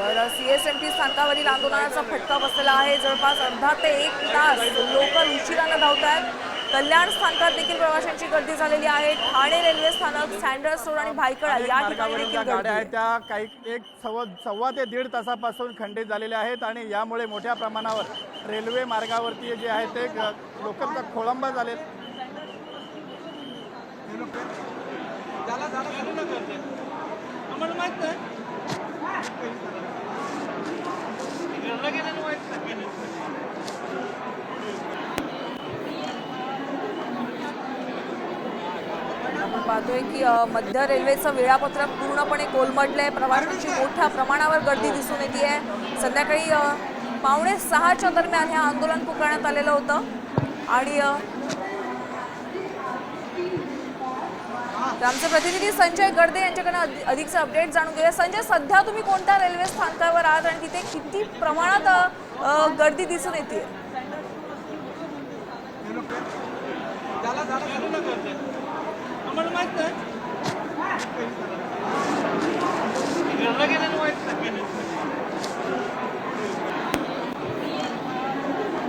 तर C S M T स्थानकावरील आंदोलनाचा फटका बसलेला आहे. जवळपास अर्धा ते एक तास लोक उशिरानं धावत आहेत कल्याण स्थानकात देखील प्रवाशांची गर्दी झालेली आहे. ठाणे रेल्वे स्थानक सँडर्स रोड आणि भायखळा या ठिकाणी देखील गाड्या आहेत आहे. त्या काही एक सव्वा सव्वा ते दीड तासापासून खंडित झालेल्या आहेत आणि यामुळे मोठ्या प्रमाणावर रेल्वे मार्गावरती जे आहे ते लोकांचा खोळंबा झाले आम्हाला माहीत पाहतोय की मध्य रेल्वेचं वेळापत्रक पूर्णपणे कोलमडलंय. प्रवाशांची मोठ्या प्रमाणावर गर्दी दिसून येते आहे संध्याकाळी पावणे सहाच्या दरम्यान हे आंदोलन पुकारण्यात आलेलं होतं. आणि तर आमचे प्रतिनिधी संजय गर्दे यांच्याकडनं अधि- अधिकचं अपडेट जाणून घेऊया. संजय सध्या तुम्ही कोणत्या रेल्वे स्थानकावर आहात आणि तिथे किती प्रमाणात गर्दी दिसून येते आम्हाला माहीत